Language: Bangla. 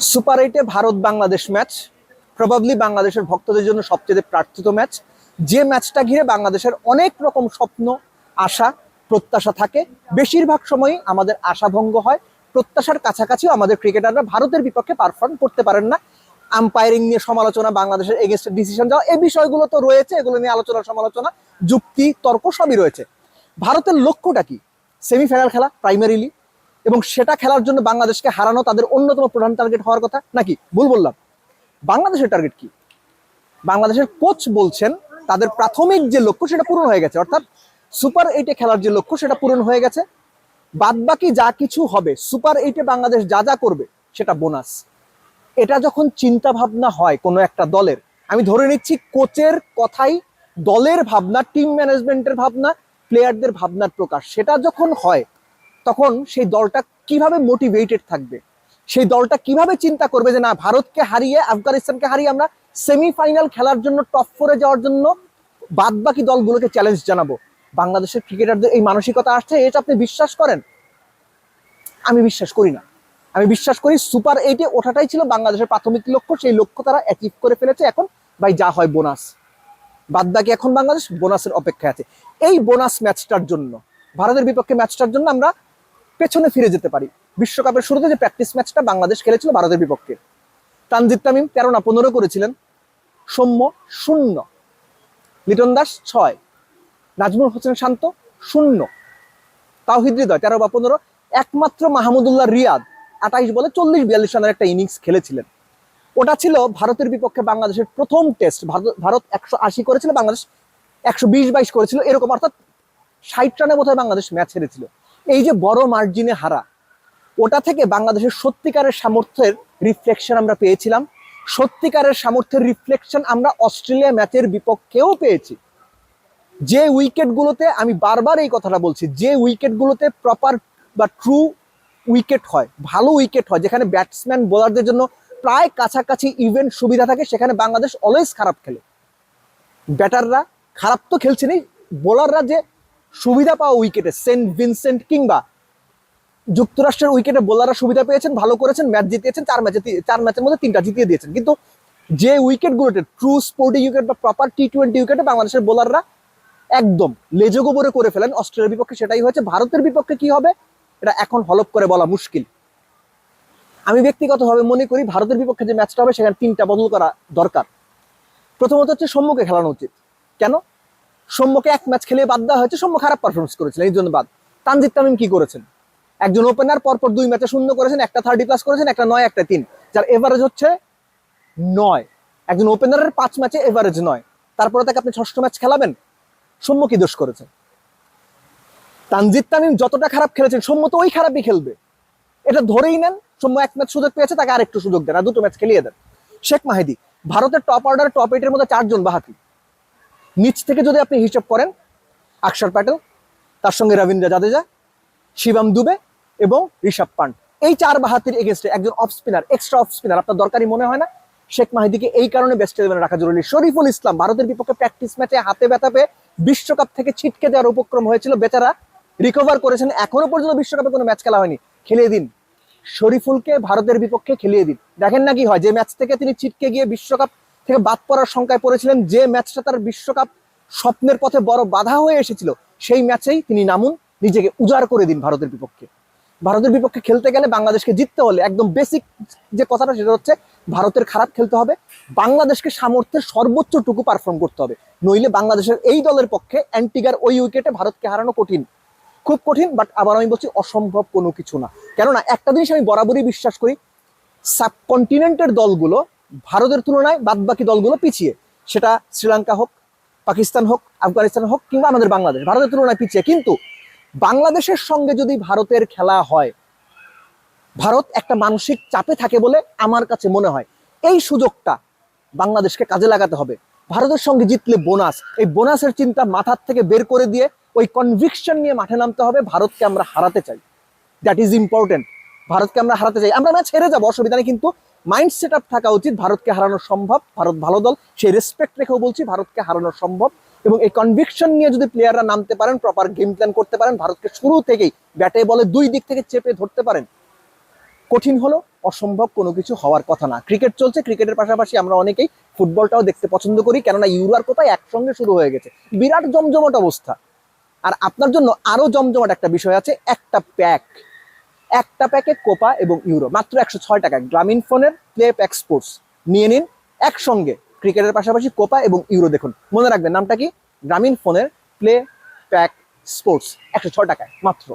সুপার এইটে ভারত বাংলাদেশ ম্যাচ প্রবাবলি বাংলাদেশের ভক্তদের জন্য সবচেয়ে প্রার্থিত ম্যাচ। যে ম্যাচটা ঘিরে বাংলাদেশের অনেক রকম স্বপ্ন, আশা, প্রত্যাশা থাকে। বেশিরভাগ সময়ই আমাদের আশাভঙ্গ হয়। প্রত্যাশার কাছাকাছিও আমাদের ক্রিকেটাররা ভারতের বিপক্ষে পারফর্ম করতে পারেন না। আম্পায়ারিং নিয়ে সমালোচনা, বাংলাদেশের এগেনস্টে ডিসিশন যাওয়া, এই বিষয়গুলো তো রয়েছে, এগুলো নিয়ে আলোচনা, সমালোচনা, যুক্তি, তর্ক সবই রয়েছে। ভারতের লক্ষ্যটা কি? সেমিফাইনাল খেলা প্রাইমারিলি এবং সেটা খেলার জন্য বাংলাদেশকে হারানো তাদের অন্যতম প্রধান টার্গেট হওয়ার কথা? নাকি? ভুল বললাম। বাংলাদেশের টার্গেট কি? বাংলাদেশের কোচ বলছেন, তাদের প্রাথমিক যে লক্ষ্য সেটা পূরণ হয়ে গেছে। অর্থাৎ সুপার এইটে খেলার যে লক্ষ্য সেটা পূরণ হয়ে গেছে। বাদ বাকি যা কিছু হবে সুপার এইটে বাংলাদেশ যা যা করবে, সেটা বোনাস এটা যখন চিন্তা ভাবনা হয় কোনো একটা দলের, আমি ধরে নিচ্ছি কোচের কথাই দলের ভাবনা টিম ম্যানেজমেন্টের ভাবনা প্লেয়ারদের ভাবনার প্রকাশ। সেটা যখন হয় তখন সেই দলটা কীভাবে মোটিভেটেড থাকবে? সেই দলটা কীভাবে চিন্তা করবে যে না, ভারতকে হারিয়ে, আফগানিস্তানকে হারিয়ে আমরা সেমিফাইনাল খেলার জন্য টপ ফোরে যাওয়ার জন্য বাদ বাকি দলগুলোকে চ্যালেঞ্জ জানাব। বাংলাদেশের ক্রিকেটারদের এই মানসিকতা আসছে, এটা আপনি বিশ্বাস করেন? আমি বিশ্বাস করি না। আমি বিশ্বাস করি সুপার এইটে ওঠাটাই ছিল বাংলাদেশের প্রাথমিক লক্ষ্য, সেই লক্ষ্য তারা অ্যাচিভ করে ফেলেছে এখন। ভাই, যা হয় বোনাস বাদ বাকি এখন বাংলাদেশ বোনাসের অপেক্ষায় আছে। এই বোনাস ম্যাচটার জন্য, ভারতের বিপক্ষে ম্যাচটার জন্য আমরা পেছনে ফিরে যেতে পারি। বিশ্বকাপের শুরুতে যে প্র্যাকটিস ম্যাচটা বাংলাদেশ খেলেছিল ভারতের বিপক্ষে, তানজিদ তামিম তেরো না পনেরো করেছিলেন। সৌম্য শূন্য। লিটন দাস ছয়। নাজমুল হোসেন শান্ত শূন্য। তাওহিদ হৃদয় তেরো বা পনেরো। একমাত্র মাহমুদুল্লাহ রিয়াদ আটাইশ বলে চল্লিশ বিয়াল্লিশ রানের একটা ইনিংস খেলেছিলেন। ওটা ছিল ভারতের বিপক্ষে বাংলাদেশের প্রথম টেস্ট ভারত একশো আশি করেছিল, বাংলাদেশ একশো বিশ বাইশ করেছিল। এরকম অর্থাৎ ষাট রানের মতো বাংলাদেশ ম্যাচ হেরেছিল। এই যে বড় মার্জিনে হারা, ওটা থেকে বাংলাদেশের সত্যিকারের সামর্থ্যের রিফ্লেকশন আমরা পেয়েছিলাম। সত্যিকারের সামর্থ্যের রিফ্লেকশন আমরা অস্ট্রেলিয়া ম্যাচের বিপক্ষেও পেয়েছি। যে উইকেটগুলোতে আমি বারবার এই কথাটা বলছি, যে উইকেটগুলোতে প্রপার বা ট্রু উইকেট হয়, ভালো উইকেট হয়, যেখানে ব্যাটসম্যান বোলারদের জন্য প্রায় কাছাকাছি ইভেন্ট সুবিধা থাকে, সেখানে বাংলাদেশ অলওয়েজ খারাপ খেলে। ব্যাটাররা খারাপ তো খেলছেনই বোলাররা যে সুবিধা পাওয়া উইকেটে সেন্ট ভিনসেন্ট কিংবা যুক্তরাষ্ট্রের উইকেটে বোলাররা সুবিধা পেয়েছেন, ভালো করেছেন ম্যাচ জিতিয়েছেন, চার ম্যাচে চার ম্যাচের মধ্যে তিনটা জিতিয়ে দিয়েছেন। কিন্তু যে উইকেটগুলোতে ট্রু স্পোর্টিং উইকেট বা প্রপার টি টোয়েন্টি উইকেটে বাংলাদেশের বোলাররা একদম লেজো গোবরে করে ফেলেন, অস্ট্রেলিয়ার বিপক্ষে সেটাই হয়েছে। ভারতের বিপক্ষে কি হবে? এটা এখন হলপ করে বলা মুশকিল। আমি ব্যক্তিগতভাবে মনে করি ভারতের বিপক্ষে যে ম্যাচটা হবে, সেখানে তিনটা বদল করা দরকার। প্রথমত হচ্ছে সম্মুখে খেলানো উচিত। কেন? সৌম্যকে এক ম্যাচ খেলে বাদ দেওয়া হয়েছে সৌম্য খারাপ পারফরমেন্স করেছিলেন, এই জন্য বাদ। তানজিদ তামিম কি করেছেন? একজন ওপেনার পরপর দুই ম্যাচে শূন্য করেছেন, একটা থার্টি প্লাস করেছেন, একটা নয়, একটা তিন। যার এভারেজ হচ্ছে নয়। একজন ওপেনারের পাঁচ ম্যাচে এভারেজ নয়। তারপরে তাকে আপনি ষষ্ঠ ম্যাচ খেলাবেন? সৌম্য কি দোষ করেছেন? তানজিদ তামিম যতটা খারাপ খেলেছেন সৌম্য তো ওই খারাপই খেলবে। এটা ধরেই নেন সৌম্য এক ম্যাচ সুযোগ পেয়েছে, তাকে আরেকটু সুযোগ দেন, আর দুটো ম্যাচ খেলিয়ে দেন। শেখ মাহিদি, ভারতের টপ অর্ডার টপ এইটের মধ্যে চারজন বাহাতি। নিচ থেকে যদি আপনি হিসাব করেন আকসার প্যাটেল, তার সঙ্গে রবীন্দ্র জাদেজা, শিবম দুবে এবং ঋষভ পান্ট। এই চার বাহাতির এগেনস্টে একজন off spinner extra off spinner আপনার দরকারি মনে হয় না? শেখ মাহিদিকে এই কারণে বেস্ট ইলেভেনে রাখা জরুরি। শরীফুল ইসলাম, ভারতের বিপক্ষে প্র্যাকটিস ম্যাচে হাতে ব্যথা পেয়ে বিশ্বকাপ থেকে ছিটকে দেওয়ার উপক্রম হয়েছিল। বেচারা রিকভার করেছেন, এখনও পর্যন্ত বিশ্বকাপে কোনো ম্যাচ খেলা হয়নি। খেলিয়ে দিন। শরীফুলকে ভারতের বিপক্ষে খেলিয়ে দিন। দেখেন না কি হয়, যে ম্যাচ থেকে তিনি ছিটকে গিয়ে বিশ্বকাপ থেকে বাদ পড়ার সংখ্যায় পড়েছিলেন যে ম্যাচটা তার বিশ্বকাপ স্বপ্নের পথে বড় বাধা হয়ে এসেছিল, সেই ম্যাচেই তিনি নামুন, নিজেকে উজাড় করে দিন ভারতের বিপক্ষে। ভারতের বিপক্ষে খেলতে গেলে বাংলাদেশকে জিততে হলে একদম বেসিক যে কথাটা সেটা হচ্ছে ভারতের খারাপ খেলতে হবে, বাংলাদেশকে সামর্থ্যের সর্বোচ্চটুকু পারফর্ম করতে হবে, নইলে বাংলাদেশের এই দলের পক্ষে অ্যান্টিগার ওই উইকেটে ভারতকে হারানো কঠিন। খুব কঠিন বাট আবার আমি বলছি অসম্ভব কোনো কিছু না। কেননা একটা জিনিস আমি বরাবরই বিশ্বাস করি সাবকন্টিনেন্টের দলগুলো ভারতের তুলনায় বাদবাকি দলগুলো পিছিয়ে। সেটা শ্রীলঙ্কা হোক, পাকিস্তান হোক, আফগানিস্তান হোক কিংবা আমাদের বাংলাদেশ, ভারতের তুলনায় পিছিয়ে। কিন্তু বাংলাদেশের সঙ্গে যদি ভারতের খেলা হয়, ভারত একটা মানসিক চাপে থাকে বলে আমার কাছে মনে হয়। এই সুযোগটা বাংলাদেশকে কাজে লাগাতে হবে। ভারতের সঙ্গে জিতলে বোনাস। এই বোনাসের চিন্তা মাথার থেকে বের করে দিয়ে ওই কনভিকশন নিয়ে মাঠে নামতে হবে ভারতকে আমরা হারাতে চাই। দ্যাট ইজ ইম্পর্টেন্ট ভারতকে আমরা হারাতে চাই। আমরা ম্যাচ হেরে যাব, অসুবিধা নেই, কিন্তু মাইন্ড সেট থাকা উচিত, ভারতকে হারানো সম্ভব, ভারত ভালো দল। সেই রেসপেক্ট রেখেও বলছি, ভারতকে হারানো সম্ভব। এবং এই কনভিকশন নিয়ে যদি প্লেয়াররা নামতে পারেন প্রপার গেম প্ল্যান করতে পারেন, ভারতকে শুরু থেকেই ব্যাটে বলে দুই দিক থেকে চেপে ধরতে পারেন। কঠিন হলো, অসম্ভব কোনো কিছু হওয়ার কথা না। ক্রিকেট চলছে ক্রিকেটের পাশাপাশি আমরা অনেকেই ফুটবলটাও দেখতে পছন্দ করি, কেননা ইউরো আর কোথায় একসঙ্গে শুরু হয়ে গেছে। বিরাট জমজমাট অবস্থা। আর আপনার জন্য আরও জমজমাট একটা বিষয় আছে, একটা প্যাক একটা প্যাকেট কোপা এবং ইউরো, মাত্র একশো ছয় টাকায় গ্রামীণ ফোনের প্লে প্যাক স্পোর্টস নিয়ে নিন একসঙ্গে। ক্রিকেটের পাশাপাশি কোপা এবং ইউরো দেখুন। মনে রাখবেন, নামটা কি? গ্রামীণ ফোনের প্লে প্যাক স্পোর্টস একশো ছয় টাকায়, মাত্র।